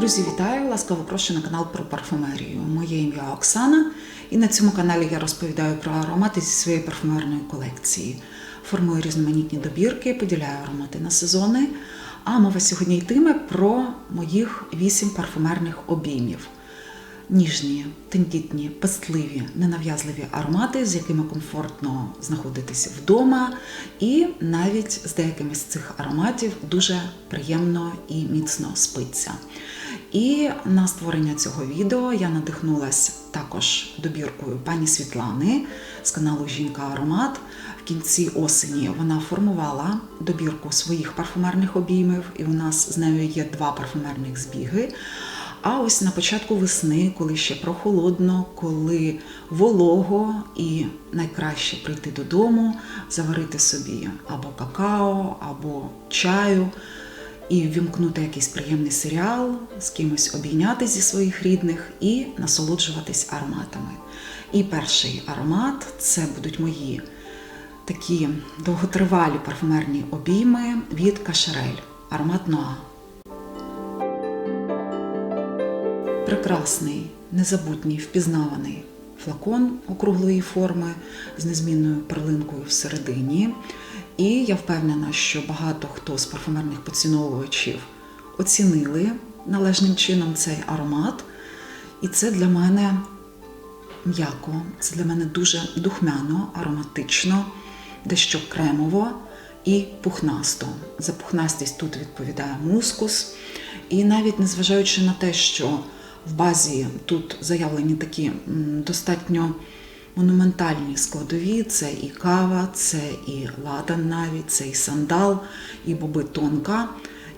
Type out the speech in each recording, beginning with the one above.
Друзі, вітаю! Ласкаво прошу на канал про парфумерію. Моє ім'я Оксана, і на цьому каналі я розповідаю про аромати зі своєї парфумерної колекції. Формую різноманітні добірки, поділяю аромати на сезони. А мова сьогодні йтиме про моїх вісім парфумерних обіймів. Ніжні, тендітні, пестливі, ненав'язливі аромати, з якими комфортно знаходитися вдома, і навіть з деякими з цих ароматів дуже приємно і міцно спиться. І на створення цього відео я надихнулася також добіркою пані Світлани з каналу Жінка Аромат. В кінці осені вона формувала добірку своїх парфумерних обіймів, і у нас з нею є два парфумерних збіги. А ось на початку весни, коли ще прохолодно, коли волого і найкраще прийти додому, заварити собі або какао, або чаю і вімкнути якийсь приємний серіал, з кимось обійняти зі своїх рідних і насолоджуватись ароматами. І перший аромат це будуть мої такі довготривалі парфумерні обійми від Кашерель, аромат Ноа. Прекрасний, незабутній, впізнаваний флакон округлої форми з незмінною перлинкою всередині. І я впевнена, що багато хто з парфумерних поціновувачів оцінили належним чином цей аромат. І це для мене м'яко, це для мене дуже духмяно, ароматично, дещо кремово і пухнасто. За пухнастість тут відповідає мускус. І навіть незважаючи на те, що в базі тут заявлені такі достатньо монументальні складові: це і кава, це і ладан навіть, це і сандал, і боби тонка,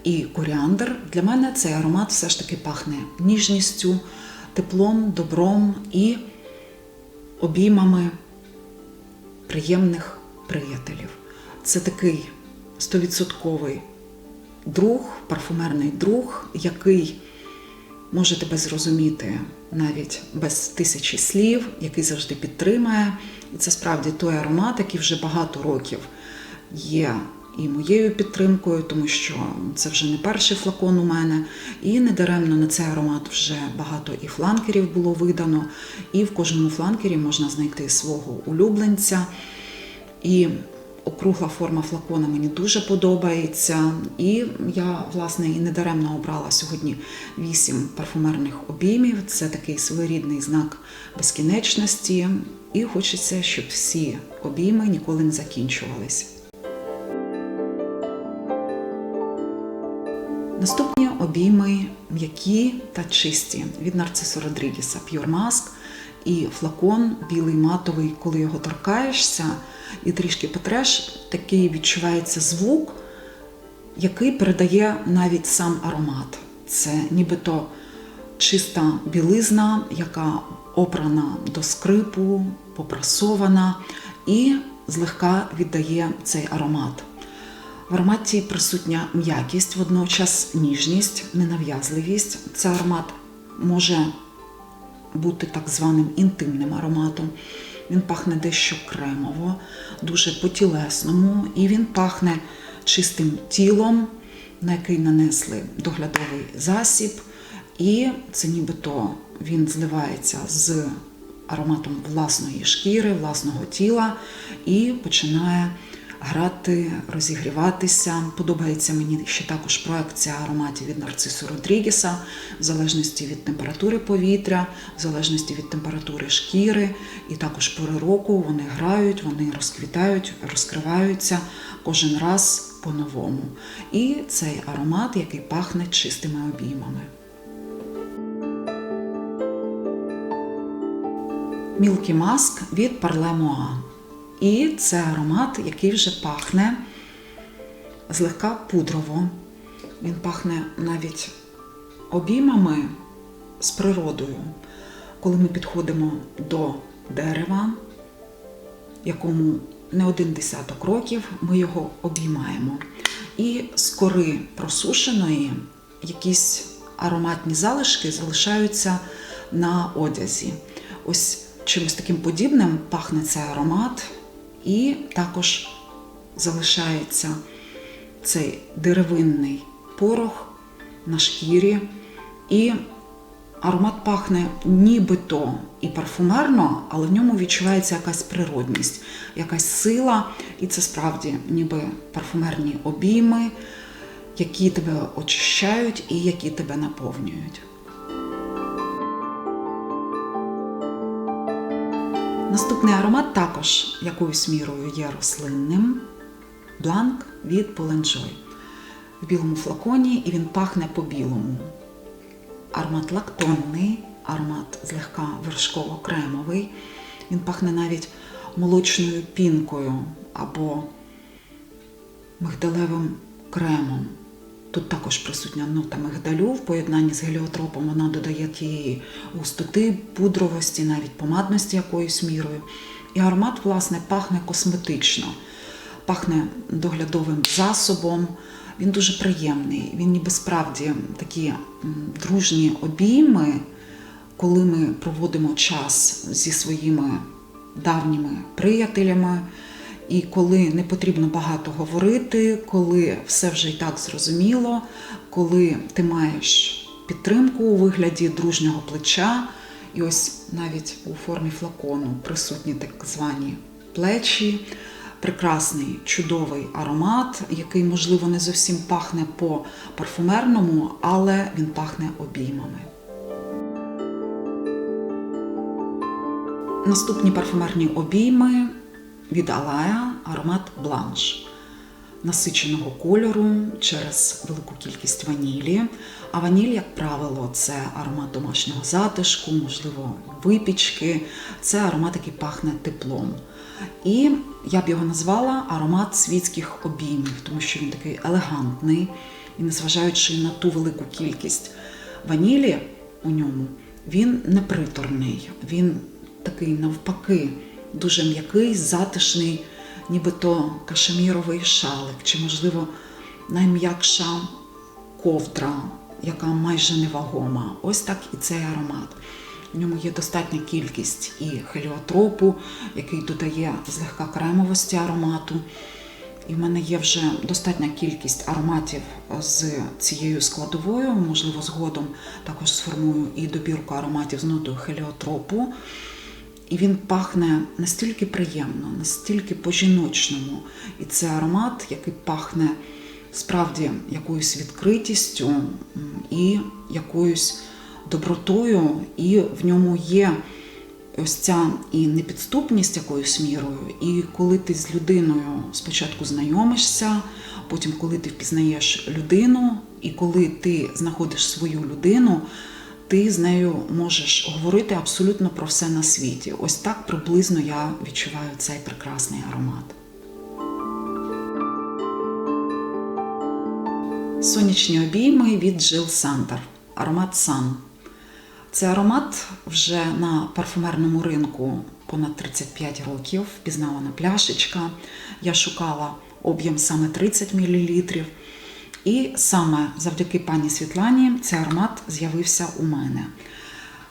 і коріандр. Для мене цей аромат все ж таки пахне ніжністю, теплом, добром і обіймами приємних приятелів. Це такий стовідсотковий друг, парфумерний друг, який може тебе зрозуміти навіть без тисячі слів, який завжди підтримає. І це справді той аромат, який вже багато років є і моєю підтримкою, тому що це вже не перший флакон у мене. І недаремно на цей аромат вже багато і фланкерів було видано, і в кожному фланкері можна знайти свого улюбленця. І округла форма флакона мені дуже подобається. І я, власне, і недаремно обрала сьогодні вісім парфумерних обіймів. Це такий своєрідний знак безкінечності. І хочеться, щоб всі обійми ніколи не закінчувалися. Наступні обійми м'які та чисті від Нарцисо Родрігеса Pure Mask і флакон білий матовий, коли його торкаєшся і трішки потреш, такий відчувається звук, який передає навіть сам аромат. Це нібито чиста білизна, яка опрана до скрипу, попрасована і злегка віддає цей аромат. В ароматі присутня м'якість, водночас ніжність, ненав'язливість. Це аромат може бути так званим інтимним ароматом. Він пахне дещо кремово, дуже по-тілесному, і він пахне чистим тілом, на який нанесли доглядовий засіб. І це нібито він зливається з ароматом власної шкіри, власного тіла і починає грати, розігріватися. Подобається мені ще також проекція ароматів від Нарцису Родрігеса, в залежності від температури повітря, в залежності від температури шкіри, і також пори року вони грають, вони розквітають, розкриваються кожен раз по-новому. І цей аромат, який пахне чистими обіймами. Мілкі маск від Parle Moa. І це аромат, який вже пахне злегка пудрово. Він пахне навіть обіймами з природою, коли ми підходимо до дерева, якому не один десяток років ми його обіймаємо. І з кори просушеної якісь ароматні залишки залишаються на одязі. Ось чимось таким подібним пахне цей аромат. І також залишається цей деревинний порох на шкірі І аромат пахне нібито і парфумерно, але в ньому відчувається якась природність, якась сила, і це справді ніби парфумерні обійми, які тебе очищають і які тебе наповнюють. Наступний аромат також якоюсь мірою є рослинним. Бланк від Polenjoy. В білому флаконі і він пахне по-білому. Аромат лактонний, аромат злегка вершково-кремовий. Він пахне навіть молочною пінкою або мигдалевим кремом. Тут також присутня нота мигдалю в поєднанні з геліотропом. Вона додає тієї густоти, пудровості, навіть помадності якоюсь мірою. І аромат, власне, пахне косметично, пахне доглядовим засобом. Він дуже приємний. Він ніби справді такі дружні обійми, коли ми проводимо час зі своїми давніми приятелями. І коли не потрібно багато говорити, коли все вже і так зрозуміло, коли ти маєш підтримку у вигляді дружнього плеча, і ось навіть у формі флакону присутні так звані плечі, прекрасний чудовий аромат, який, можливо, не зовсім пахне по парфумерному, але він пахне обіймами. Наступні парфумерні обійми від Алая аромат бланш насиченого кольору через велику кількість ванілі. А ваніль, як правило, це аромат домашнього затишку, можливо, випічки. Це аромат, який пахне теплом. І я б його назвала аромат світських обіймів, тому що він такий елегантний і, незважаючи на ту велику кількість ванілі у ньому, він неприторний, він такий навпаки дуже м'який, затишний, нібито кашеміровий шалик, чи, можливо, найм'якша ковдра, яка майже невагома. Ось так і цей аромат. В ньому є достатня кількість і хеліотропу, який додає злегка кремовості аромату. І в мене є вже достатня кількість ароматів з цією складовою. Можливо, згодом також сформую і добірку ароматів з нотою хеліотропу. І він пахне настільки приємно, настільки по-жіночному. І це аромат, який пахне справді якоюсь відкритістю і якоюсь добротою, і в ньому є ось ця і непідступність якоюсь мірою. І коли ти з людиною спочатку знайомишся, потім коли ти впізнаєш людину, і коли ти знаходиш свою людину, ти з нею можеш говорити абсолютно про все на світі. Ось так приблизно я відчуваю цей прекрасний аромат. Сонячні обійми від Jill Sander. Аромат Sun. Це аромат вже на парфумерному ринку понад 35 років. Впізнавана пляшечка. Я шукала об'єм саме 30 мл. І саме завдяки пані Світлані цей аромат з'явився у мене.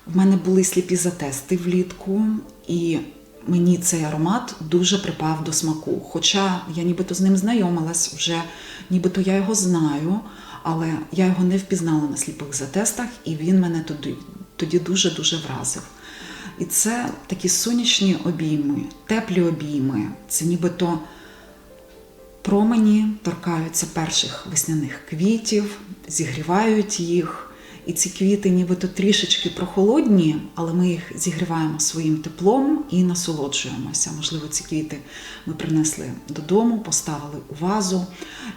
В мене були сліпі затести влітку, і мені цей аромат дуже припав до смаку. Хоча я нібито з ним знайомилась, вже нібито я його знаю, але я його не впізнала на сліпих затестах, і він мене тоді, тоді дуже-дуже вразив. І це такі сонячні обійми, теплі обійми. Це нібито промені торкаються перших весняних квітів, зігрівають їх. І ці квіти нібито трішечки прохолодні, але ми їх зігріваємо своїм теплом і насолоджуємося. Можливо, ці квіти ми принесли додому, поставили у вазу.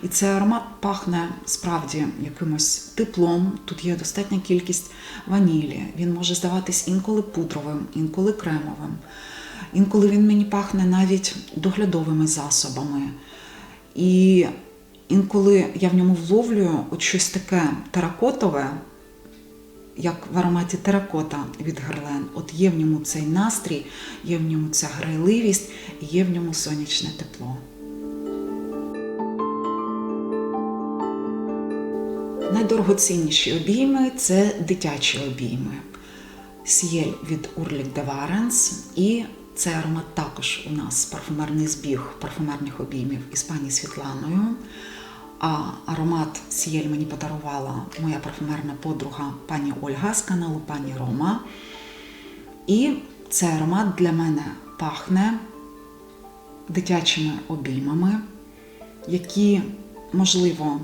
І цей аромат пахне справді якимось теплом. Тут є достатня кількість ванілі. Він може здаватись інколи пудровим, інколи кремовим. Інколи він мені пахне навіть доглядовими засобами. І інколи я в ньому вловлюю от щось таке теракотове, як в ароматі теракота від Герлен. От є в ньому цей настрій, є в ньому ця грайливість, є в ньому сонячне тепло. Найдорогоцінніші обійми це дитячі обійми. Сієль від Урлік де Варенс і цей аромат також у нас парфумерний збіг парфумерних обіймів із пані Світланою. А аромат Сієль мені подарувала моя парфумерна подруга пані Ольга з каналу пані Рома. І цей аромат для мене пахне дитячими обіймами, які, можливо,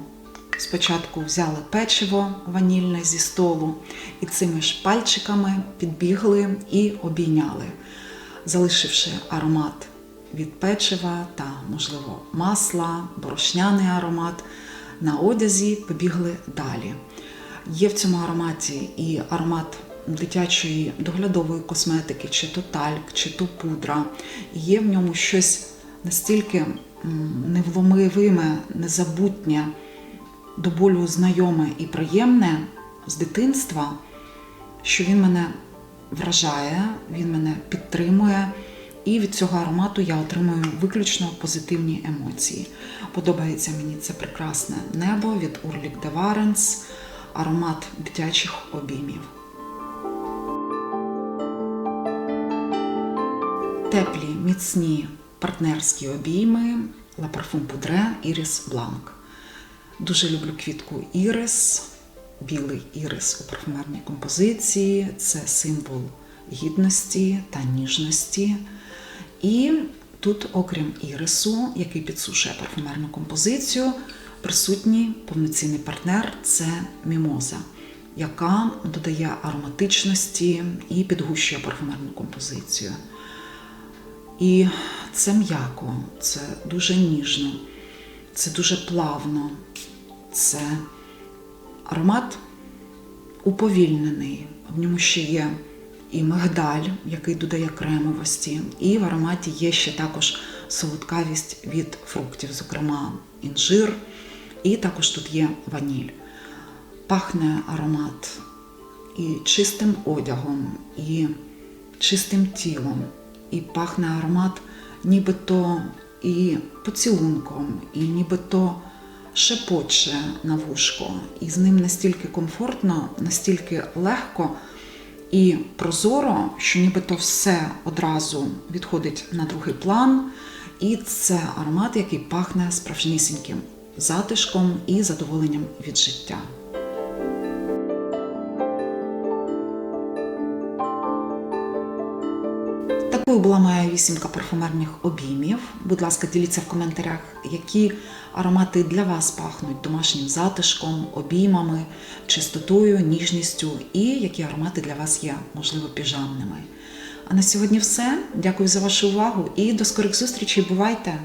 спочатку взяли печиво ванільне зі столу і цими ж пальчиками підбігли і обійняли, залишивши аромат від печива та, можливо, масла, борошняний аромат. На одязі побігли далі. Є в цьому ароматі і аромат дитячої доглядової косметики, чи то тальк, чи то пудра. Є в ньому щось настільки невломивиме, незабутнє, до болю знайоме і приємне з дитинства, що він мене вражає, він мене підтримує. І від цього аромату я отримую виключно позитивні емоції. Подобається мені це прекрасне небо від Урлік де Варенс, аромат дитячих обіймів. Теплі, міцні партнерські обійми La Parfum Poudre Iris Blanc. Дуже люблю квітку Ірис, білий ірис у парфумерній композиції. Це символ гідності та ніжності. І тут, окрім ірису, який підсушує парфумерну композицію, присутній повноцінний партнер це мімоза, яка додає ароматичності і підгущує парфумерну композицію. І це м'яко, це дуже ніжно, це дуже плавно, це аромат уповільнений. В ньому ще є і мигдаль, який додає кремовості, і в ароматі є ще також солодкавість від фруктів, зокрема інжир, і також тут є ваніль. Пахне аромат і чистим одягом, і чистим тілом, і пахне аромат нібито і поцілунком, і нібито шепоче на вушко. І з ним настільки комфортно, настільки легко і прозоро, що нібито все одразу відходить на другий план. І це аромат, який пахне справжнісіньким затишком і задоволенням від життя. Такою була моя вісімка парфумерних обіймів. Будь ласка, діліться в коментарях, які аромати для вас пахнуть домашнім затишком, обіймами, чистотою, ніжністю, і які аромати для вас є, можливо, піжамними. А на сьогодні все. Дякую за вашу увагу і до скорих зустрічей. Бувайте!